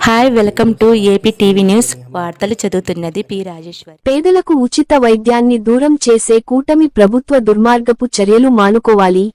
Hi welcome to AP TV news వార్తలు చదువుతున్నది P Rajeshwar. పేదలకు ఉచిత వైద్యాన్ని దూరం చేసే కూటమి ప్రభుత్వ దుర్మార్గపు చర్యలు మానుకోవాలి.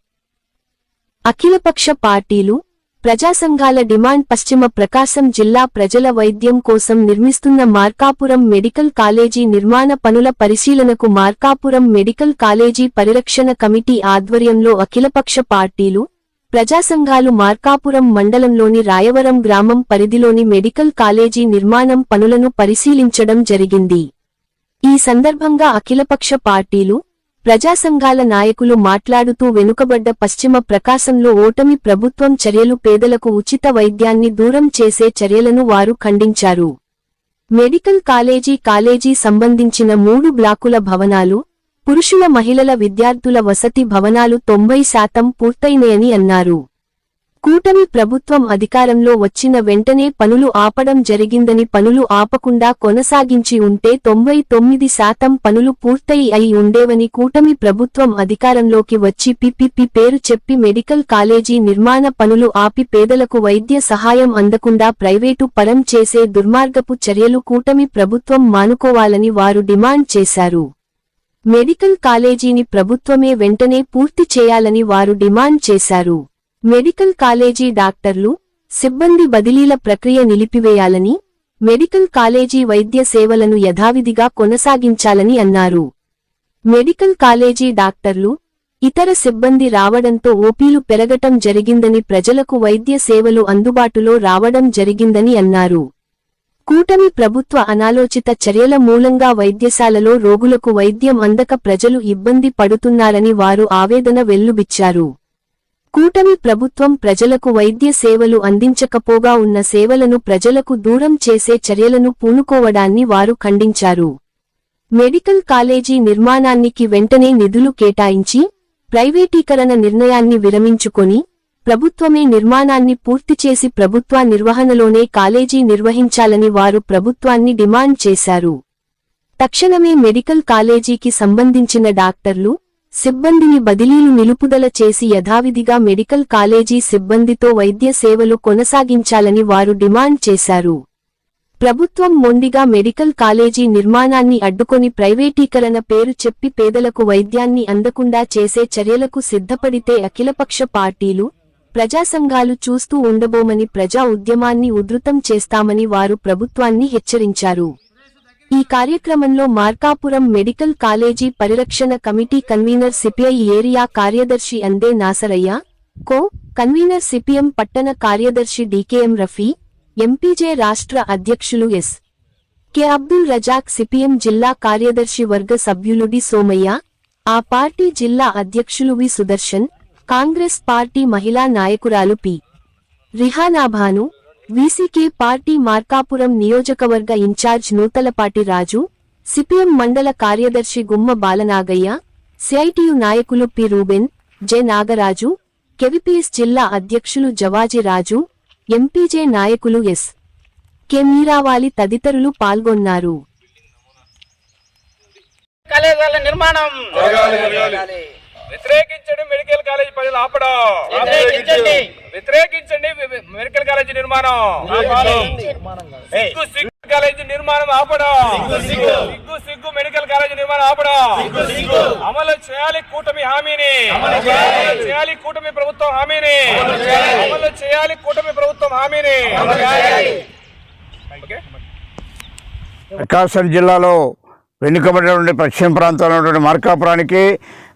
అఖిలపక్ష పార్టీలు ప్రజా సంఘాల డిమాండ్ పశ్చిమ ప్రకాశం జిల్లా ప్రజల వైద్యం కోసం నిర్మిస్తున్న మార్కాపురం మెడికల్ కాలేజీ నిర్మాణ పనుల పరిశీలనకు మార్కాపురం మెడికల్ కాలేజీ పరిరక్షణ కమిటీ ఆధ్వర్యంలో అఖిలపక్ష పార్టీలు ప్రజాసంఘాలు మార్కాపురం మండలంలోని రాయవరం గ్రామం పరిధిలోని మెడికల్ కాలేజీ నిర్మాణం పనులను పరిశీలించడం జరిగింది. ఈ సందర్భంగా అఖిలపక్ష పార్టీలు ప్రజాసంఘాల నాయకులు మాట్లాడుతూ వెనుకబడ్డ పశ్చిమ ప్రకాశంలో ఓటమి ప్రభుత్వం చర్యలు పేదలకు ఉచిత వైద్యాన్ని దూరం చేసే చర్యలను వారు ఖండించారు. మెడికల్ కాలేజీ కాలేజీ సంబంధించిన మూడు బ్లాకుల భవనాలు పురుషుల మహిళల విద్యార్థుల వసతి భవనాలు తొంభై శాతం పూర్తయినాయని అన్నారు. కూటమి ప్రభుత్వం అధికారంలో వచ్చిన వెంటనే పనులు ఆపడం జరిగిందని పనులు ఆపకుండా కొనసాగించి ఉంటే తొంభై తొమ్మిది శాతం పనులు పూర్తయి అయి ఉండేవని కూటమి ప్రభుత్వం అధికారంలోకి వచ్చి పిపిపి పేరు చెప్పి మెడికల్ కాలేజీ నిర్మాణ పనులు ఆపి పేదలకు వైద్య సహాయం అందకుండా ప్రైవేటు పరం చేసే దుర్మార్గపు చర్యలు కూటమి ప్రభుత్వం మానుకోవాలని వారు డిమాండ్ చేశారు. మెడికల్ కాలేజీని ప్రభుత్వమే వెంటనే పూర్తి చేయాలని వారు డిమాండ్ చేశారు. మెడికల్ కాలేజీ డాక్టర్లు సిబ్బంది బదిలీల ప్రక్రియ నిలిపివేయాలని మెడికల్ కాలేజీ వైద్య సేవలను యథావిధిగా కొనసాగించాలని అన్నారు. మెడికల్ కాలేజీ డాక్టర్లు ఇతర సిబ్బంది రావడంతో ఓపీలు పెరగటం జరిగిందని ప్రజలకు వైద్య సేవలు అందుబాటులో రావడం జరిగిందని అన్నారు. కూటమి ప్రభుత్వ అనాలోచిత చర్యల మూలంగా వైద్యశాలలో రోగులకు వైద్యం అందక ప్రజలు ఇబ్బంది పడుతున్నారని వారు ఆవేదన వెల్లుబిచ్చారు. కూటమి ప్రభుత్వం ప్రజలకు వైద్య సేవలు అందించకపోగా ఉన్న సేవలను ప్రజలకు దూరం చేసే చర్యలను పూనుకోవడాన్ని వారు ఖండించారు. మెడికల్ కాలేజీ నిర్మాణానికి వెంటనే నిధులు కేటాయించి ప్రైవేటీకరణ నిర్ణయాన్ని విరమించుకొని ప్రభుత్వమే నిర్మాణాన్ని పూర్తి చేసి ప్రభుత్వ నిర్వహణలోనే కాలేజీ నిర్వహించాలని వారు ప్రభుత్వాన్ని డిమాండ్ చేశారు. తక్షణమే మెడికల్ కాలేజీకి సంబంధించిన డాక్టర్లు సిబ్బందిని బదిలీలు నిలుపుదల చేసి యథావిధిగా మెడికల్ కాలేజీ సిబ్బందితో వైద్య సేవలు కొనసాగించాలని వారు డిమాండ్ చేశారు. ప్రభుత్వం మొండిగా మెడికల్ కాలేజీ నిర్మాణాన్ని అడ్డుకొని ప్రైవేటీకరణ పేరు చెప్పి పేదలకు వైద్యాన్ని అందకుండా చేసే చర్యలకు సిద్ధపడితే అఖిలపక్ష పార్టీలు ప్రజా సంఘాలు చూస్తూ ఉండబోమని ప్రజా ఉద్యమాన్ని ఉధృతం చేస్తామని వారు ప్రభుత్వాన్ని హెచ్చరించారు. ఈ కార్యక్రమంలో మార్కాపురం మెడికల్ కాలేజీ పరిరక్షణ కమిటీ కన్వీనర్ సిపిఐ ఏరియా కార్యదర్శి Ande Nasaraiah co convener CPM పట్టణ కార్యదర్శి డికేఎం రఫీ ఎంపీజే రాష్ట్ర అధ్యక్షులు S. K Abdul Razak CPM జిల్లా కార్యదర్శి వర్గ సభ్యులు డి సోమయ్య ఆ పార్టీ జిల్లా అధ్యక్షులు వి సుదర్శన్ కాంగ్రెస్ పార్టీ మహిళా నాయకురాలు P. Rihanabhanu VCK party Markapuram నియోజకవర్గ ఇన్ఛార్జ్ నూతలపాటి రాజు సిపిఎం మండల కార్యదర్శి గుమ్మ బాలనాగయ్య సిఐటియు నాయకులు P. Ruben J. Nagaraju KVPS జిల్లా అధ్యక్షులు జవాజి రాజు ఎంపీజే. నాయకులు ఎస్. కె. మీరావాలి తదితరులు పాల్గొన్నారు. కళాశాల నిర్మాణం. వ్యతిరేకించండి మెడికల్ కాలేజ్ పనులు ఆపడం. వ్యతిరేకించండి. మెడికల్ కాలేజ్ నిర్మాణం. సిగ్గు సిగ్గు కాలేజ్ నిర్మాణం ఆపడం. సిగ్గు సిగ్గు. మెడికల్ కాలేజ్ నిర్మాణం ఆపడం. అమలు చేయాలి కూటమి హామీని. అమలు చేయాలి. కూటమి ప్రభుత్వం హామీని. అమలు చేయాలి. కూటమి ప్రభుత్వం హామీని. ఓకే? ప్రకాశం జిల్లాలో వెనుకబడినటువంటి పశ్చిమ ప్రాంతంలో ఉన్నటువంటి మార్కాపురానికి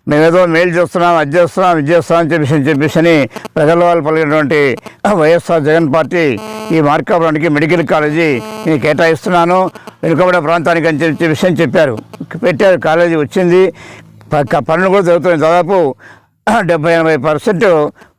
మేమేదో మేలు చేస్తున్నాం అది చేస్తున్నాం ఇది చేస్తున్నాం అని చెప్పేసి చెప్పేసి అని ప్రజల వాళ్ళు పలికినటువంటి వైఎస్ఆర్ జగన్ పార్టీ ఈ మార్కాపురానికి మెడికల్ కాలేజీ నేను కేటాయిస్తున్నాను. వెనుకబడిన ప్రాంతానికి అని చెప్పి విషయం చెప్పారు. పెట్టారు కాలేజీ వచ్చింది. పనులు కూడా జరుగుతున్నాయి. దాదాపు డెబ్బై ఎనభై పర్సెంట్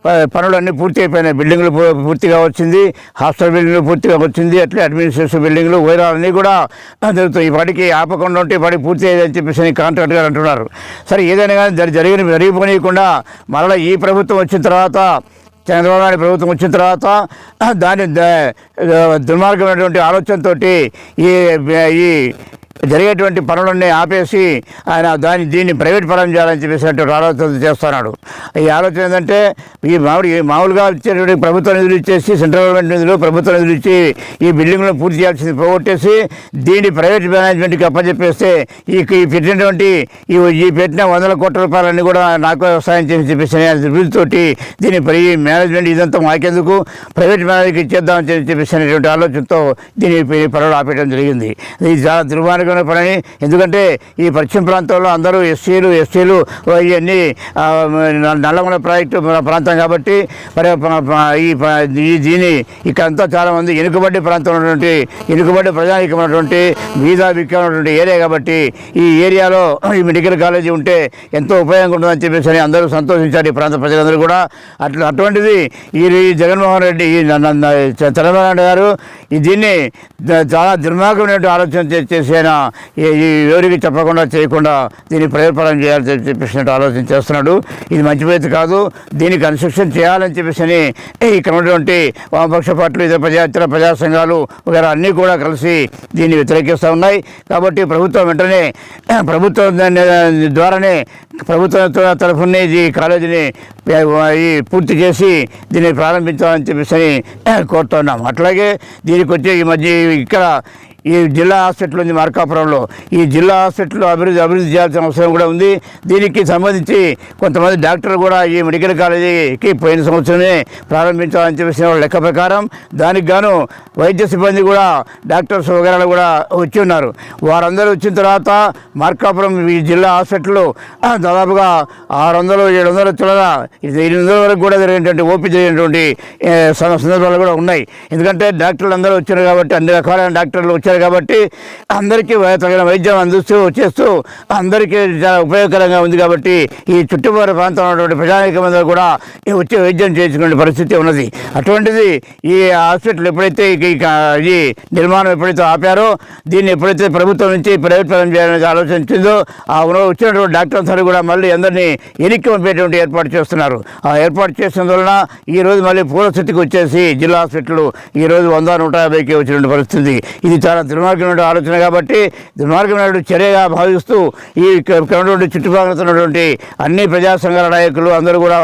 పనులన్నీ పూర్తి అయిపోయినాయి. బిల్డింగ్లు పూ- పూర్తిగా వచ్చింది. హాస్టల్ బిల్డింగ్లు పూర్తిగా వచ్చింది. అట్లే అడ్మినిస్ట్రేషన్ బిల్డింగ్లు వైరాలన్నీ కూడా జరుగుతాయి. ఈ పాటికి ఆపకుండా ఉంటే ఈ పాటికి పూర్తి అయ్యేదని చెప్పేసి కాంట్రాక్ట్ గారు అంటున్నారు. సరే ఏదైనా కానీ జరి- జరిగిన జరిగిపోనీయకుండా మరలా ఈ ప్రభుత్వం వచ్చిన తర్వాత చంద్రబాబు నాయుడు ప్రభుత్వం వచ్చిన తర్వాత దాని దుర్మార్గమైనటువంటి ఆలోచనతోటి ఈ ఈ జరిగేటువంటి పనులన్నీ ఆపేసి ఆయన దాన్ని దీన్ని ప్రైవేట్ పరం చేయాలని చెప్పేసినటువంటి ఆలోచన చేస్తున్నాడు. ఈ ఆలోచన ఏంటంటే ఈ మామిడి మామూలుగా ఇచ్చేటువంటి ప్రభుత్వ నిధులు ఇచ్చేసి సెంట్రల్ గవర్నమెంట్ నిధులు ప్రభుత్వ నిధులు ఇచ్చి ఈ బిల్డింగ్లో పూర్తి చేయాల్సింది పోగొట్టేసి దీన్ని ప్రైవేట్ మేనేజ్మెంట్కి అప్పచెప్పేస్తే ఈ ఈ పెట్టినటువంటి ఈ ఈ పెట్టిన వందల కోట్ల రూపాయలన్నీ కూడా నాకు వ్యవసాయం చేసి చెప్పేసి అభివృద్ధితోటి దీని పరి మేనేజ్మెంట్ ఇదంతా మాకెందుకు? ప్రైవేట్ మేనేజ్కి ఇచ్చేద్దామని చెప్పేసి అనేటువంటి ఆలోచనతో దీని పనులు ఆపేయడం జరిగింది. ఇది చాలా దుర్మార్గమైన పని ఎందుకంటే ఈ పశ్చిమ ప్రాంతంలో అందరూ ఎస్సీలు ఎస్టీలు ఇవన్నీ ఆ, నల్లమల ప్రాజెక్టు ప్రాంతం కాబట్టి మరి ఈ దీని ఇక్కడంతా చాలామంది వెనుకబడి ప్రాంతం ఉన్నటువంటి వెనుకబడి ప్రజానికమైనటువంటి వీధా ఉన్నటువంటి ఏరియా కాబట్టి ఈ ఏరియాలో ఈ మెడికల్ కాలేజీ ఉంటే ఎంతో ఉపయోగంగా ఉంటుందని చెప్పేసి అని అందరూ సంతోషించారు ఈ ప్రాంత ప్రజలందరూ కూడా. అట్లా అటువంటిది ఈ జగన్మోహన్ రెడ్డి ఈ చంద్రబాబు నాయుడు గారు ఈ దీన్ని చాలా దుర్మార్గమైనటువంటి ఆలోచన చేసి ఆయన ఎవరికి చెప్పకుండా చేయకుండా దీన్ని ప్రయోజనం చేయాలని చెప్పి చెప్పేసినట్టు ఆలోచన చేస్తున్నాడు. ఇది మంచి పద్ధతి కాదు. దీనికి కన్స్ట్రక్షన్ చేయాలని చెప్పేసి అని ఇక్కడ ఉన్నటువంటి వామపక్ష పార్టీలు ఇతర ప్రజా ఇతర ప్రజా సంఘాలు అన్నీ కూడా కలిసి దీన్ని వ్యతిరేకిస్తూ ఉన్నాయి. కాబట్టి ప్రభుత్వం వెంటనే ప్రభుత్వం ద్వారానే ప్రభుత్వం తరఫున ఈ కాలేజీని పూర్తి చేసి దీన్ని ప్రారంభించాలని చెప్పేసి కోరుతున్నాం అట్లాగే దీనికి వచ్చే ఈ మధ్య ఇక్కడ ఈ జిల్లా హాస్పిటల్ ఉంది మార్కాపురంలో. ఈ జిల్లా హాస్పిటల్ అభివృద్ధి అభివృద్ధి చేయాల్సిన అవసరం కూడా ఉంది. దీనికి సంబంధించి కొంతమంది డాక్టర్లు కూడా ఈ మెడికల్ కాలేజీకి పోయిన సంవత్సరమే ప్రారంభించాలని చెప్పేసిన లెక్క ప్రకారం దానికి గాను వైద్య సిబ్బంది కూడా డాక్టర్స్ వగేరాలు కూడా వచ్చి ఉన్నారు. వారందరూ వచ్చిన తర్వాత మార్కాపురం ఈ జిల్లా హాస్పిటల్లో దాదాపుగా ఆరు వందలు ఏడు వందల చిల్లర ఎనిమిది వందల వరకు కూడా జరిగినటువంటి ఓపీ జరిగినటువంటి సందర్భాలు కూడా ఉన్నాయి. ఎందుకంటే డాక్టర్లు అందరూ వచ్చారు కాబట్టి అన్ని రకాలైన డాక్టర్లు వచ్చారు కాబట్టి అందరికీ తగిన వైద్యం అందిస్తూ చేస్తూ అందరికీ చాలా ఉపయోగకరంగా ఉంది కాబట్టి ఈ చుట్టుపక్కల ప్రాంతంలో ఉన్నటువంటి ప్రజానికమందరూ కూడా వచ్చే వచ్చి వైద్యం చేయించుకునే పరిస్థితి ఉన్నది. అటువంటిది ఈ హాస్పిటల్ ఎప్పుడైతే ఈ- నిర్మాణం ఎప్పుడైతే ఆపారో దీన్ని ఎప్పుడైతే ప్రభుత్వం నుంచి ప్రైవేట్ పరం చేయాలని ఆలోచించిందో ఆ వచ్చినటువంటి డాక్టర్ అందరూ కూడా మళ్ళీ అందరినీ ఎనిక్కి పంపేటువంటి ఏర్పాటు చేస్తున్నారు. ఆ ఏర్పాటు చేసినందువలన ఈ రోజు మళ్ళీ పూర్వస్థితికి వచ్చేసి జిల్లా హాస్పిటల్ ఈ రోజు వంద నూట యాభైకి వచ్చినటువంటి పరిస్థితి. ఇది చాలా దుర్మార్గమైన ఆలోచన కాబట్టి దుర్మార్గమైన చర్యగా భావిస్తూ ఈ ఇక్కడ చుట్టుపక్కల ఉన్నటువంటి అన్ని ప్రజా సంఘాల నాయకులు అందరూ కూడా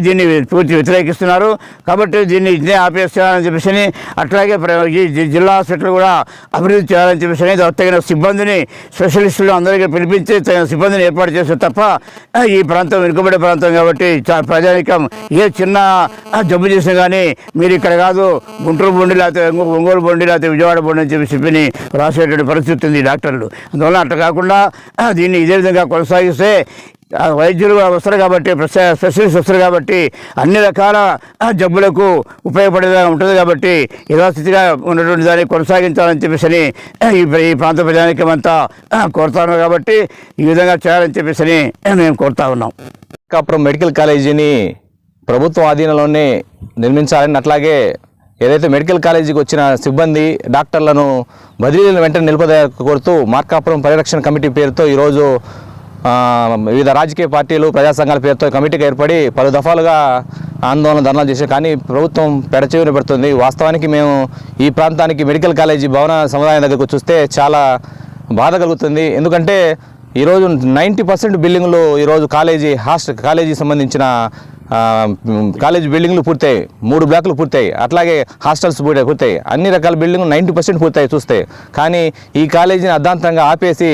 దీన్ని పూర్తి వ్యతిరేకిస్తున్నారు. కాబట్టి దీన్ని ఇదే ఆపేస్తారని చెప్పేసి అట్లాగే ప్ర- ఈ జిల్లా హాస్పిటల్ కూడా అభివృద్ధి చేయాలని చెప్పేసి తగిన సిబ్బందిని స్పెషలిస్టులు అందరికీ పిలిపించి తగిన సిబ్బందిని ఏర్పాటు చేస్తే తప్ప ఈ ప్రాంతం వెనుకబడే ప్రాంతం కాబట్టి చా- ప్రజానికం ఏ చిన్న జబ్బు చేసినా కానీ మీరు ఇక్కడ కాదు గుంటూరు బొండి లేకపోతే ఒంగోలు బొండి లేకపోతే విజయవాడ బొండి అని చెప్పి చెప్పి రాసేటువంటి పరిస్థితి ఉంది డాక్టర్లు. అందువల్ల అట్లా కాకుండా దీన్ని ఇదే విధంగా కొనసాగిస్తే వైద్యులు వస్తారు కాబట్టి స్పెషలిస్ట్ వస్తారు కాబట్టి అన్ని రకాల జబ్బులకు ఉపయోగపడేలా ఉంటుంది కాబట్టి యథాస్థితిగా ఉన్నటువంటి దాన్ని కొనసాగించాలని చెప్పేసి ఈ ప్రాంత ప్రజానికమంతా కోరుతాను కాబట్టి ఈ విధంగా చేయాలని చెప్పేసి మేము కోరుతా ఉన్నాం. కాపురం మెడికల్ కాలేజీని ప్రభుత్వ ఆధీనంలోనే నిర్మించాలని అట్లాగే ఏదైతే మెడికల్ కాలేజీకి వచ్చిన సిబ్బంది డాక్టర్లను బదిలీలను వెంటనే నిలుపద కోరుతూ మార్కాపురం పరిరక్షణ కమిటీ పేరుతో ఈరోజు వివిధ రాజకీయ పార్టీలు ప్రజా సంఘాల పేరుతో కమిటీకి ఏర్పడి పలు దఫాలుగా ఆందోళన ధర్నాలు చేశారు. కానీ ప్రభుత్వం పెడచెవిన పెడుతుంది. వాస్తవానికి మేము ఈ ప్రాంతానికి మెడికల్ కాలేజీ భవన సముదాయం దగ్గరకు చూస్తే చాలా బాధ కలుగుతుంది. ఎందుకంటే ఈరోజు నైంటీ పర్సెంట్ బిల్డింగ్లు ఈరోజు కాలేజీ హాస్టల్ కాలేజీ సంబంధించిన కాలేజీ బిల్డింగ్లు పూర్తయి మూడు బ్లాక్లు పూర్తయి అట్లాగే హాస్టల్స్ పూర్తయి పూర్తయి అన్ని రకాల బిల్డింగ్లు నైంటీ పర్సెంట్ పూర్తయి చూస్తే. కానీ ఈ కాలేజీని అర్ధాంతంగా ఆపేసి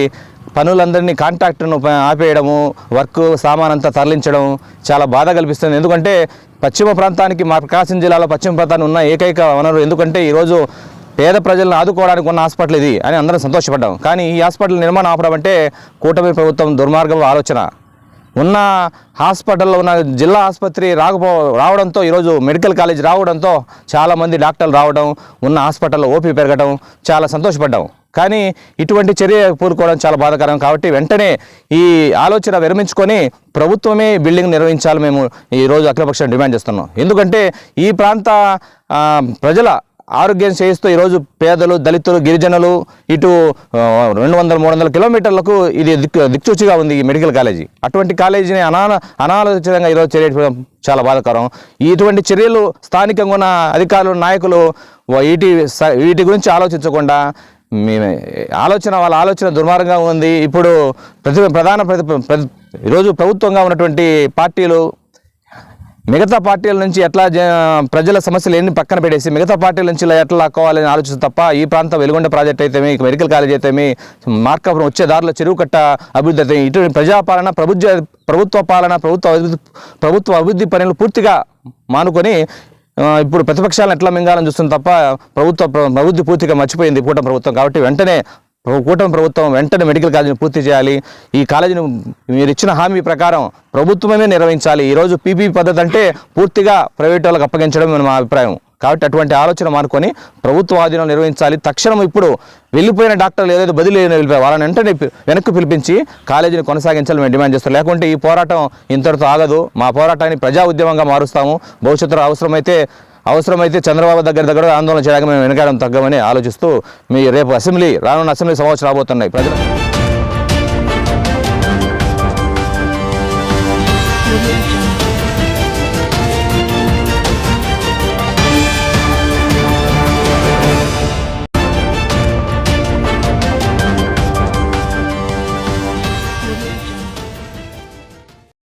పనులందరినీ కాంట్రాక్టర్ను ఆపేయడము వర్క్ సామాన్ అంతా తరలించడం చాలా బాధ కల్పిస్తుంది. ఎందుకంటే పశ్చిమ ప్రాంతానికి మా ప్రకాశం జిల్లాలో పశ్చిమ ప్రాంతాన్ని ఉన్న ఏకైక వనరు. ఎందుకంటే ఈరోజు పేద ప్రజలను ఆదుకోవడానికి ఉన్న హాస్పిటల్ ఇది అని అందరం సంతోషపడ్డాం. కానీ ఈ హాస్పిటల్ నిర్మాణం ఆపడం అంటే కూటమి ప్రభుత్వం దుర్మార్గం ఆలోచన. ఉన్న హాస్పిటల్లో ఉన్న జిల్లా ఆసుపత్రి రాకపో రావడంతో ఈరోజు మెడికల్ కాలేజ్ రావడంతో చాలామంది డాక్టర్లు రావడం ఉన్న హాస్పిటల్లో ఓపీ పెరగడం చాలా సంతోషపడ్డాం. కానీ ఇటువంటి చర్య పూరుకోవడం చాలా బాధాకరం. కాబట్టి వెంటనే ఈ ఆలోచన విరమించుకొని ప్రభుత్వమే బిల్డింగ్ నిర్వహించాలి. మేము ఈరోజు అఖిలపక్షం డిమాండ్ చేస్తున్నాం. ఎందుకంటే ఈ ప్రాంత ప్రజల ఆరోగ్యం చేయిస్తూ ఈరోజు పేదలు దళితులు గిరిజనులు ఇటు రెండు వందల మూడు వందల కిలోమీటర్లకు ఇది దిక్కు దిక్చూచిగా ఉంది ఈ మెడికల్ కాలేజీ. అటువంటి కాలేజీని అనాల అనాలోచితంగా ఈరోజు చర్య చాలా బాధకరం. ఇటువంటి చర్యలు స్థానికంగా ఉన్న అధికారులు నాయకులు వీటి స- వీటి గురించి ఆలోచించకుండా మీ ఆలోచన వాళ్ళ ఆలోచన దుర్మార్గంగా ఉంది. ఇప్పుడు ప్రతి ప్రధాన ప్రతి ప్రతి- ఈరోజు ప్రభుత్వంగా ఉన్నటువంటి పార్టీలు మిగతా పార్టీల నుంచి ఎట్లా జ- ప్రజల సమస్యలు ఎన్ని పక్కన పెట్టేసి మిగతా పార్టీల నుంచి ఇలా ఎట్లా లాక్కోవాలని ఆలోచిస్తే తప్ప ఈ ప్రాంతం వెలుగొండ ప్రాజెక్ట్ అయితేమి మెడికల్ కాలేజ్ అయితేమి మార్కాపురం వచ్చే దారిలో చెరువు కట్ట అభివృద్ధి అయితే ఇటువంటి ప్రజాపాలన ప్రభుత్వ ప్రభుత్వ పాలన ప్రభుత్వ అభివృద్ధి ప్రభుత్వ అభివృద్ధి పనులు పూర్తిగా మానుకొని ఇప్పుడు ప్రతిపక్షాలను ఎట్లా మింగాలని చూస్తుంది తప్ప ప్రభుత్వ ప్ర- అభివృద్ధి పూర్తిగా మర్చిపోయింది కూటమి ప్రభుత్వం కాబట్టి వెంటనే కూటమి ప్రభుత్వం వెంటనే మెడికల్ కాలేజీని పూర్తి చేయాలి. ఈ కాలేజీని మీరు ఇచ్చిన హామీ ప్రకారం ప్రభుత్వమే నిర్వహించాలి. ఈరోజు పీపీ పద్ధతి అంటే పూర్తిగా ప్రైవేట్ వాళ్ళకి అప్పగించడం మా అభిప్రాయం. కాబట్టి అటువంటి ఆలోచన మార్కొని ప్రభుత్వ ఆధీనం నిర్వహించాలి. తక్షణం ఇప్పుడు వెళ్ళిపోయిన డాక్టర్లు ఏదైతే బదిలీ అయిన వెళ్ళిపోయారు వాళ్ళని వెంటనే వెనక్కి పిలిపించి కాలేజీని కొనసాగించాలని మేము డిమాండ్ చేస్తాం లేకుంటే ఈ పోరాటం ఇంతటితో ఆగదు. మా పోరాటాన్ని ప్రజా ఉద్యమంగా మారుస్తాము. భవిష్యత్తులో అవసరమైతే అవసరమైతే చంద్రబాబు దగ్గర దగ్గర ఆందోళన చేయడానికి మేము వెనకాడం తగ్గమని ఆలోచిస్తూ మీ రేపు అసెంబ్లీ రానున్న అసెంబ్లీ సమావేశం రాబోతున్నాయి. ప్రజలు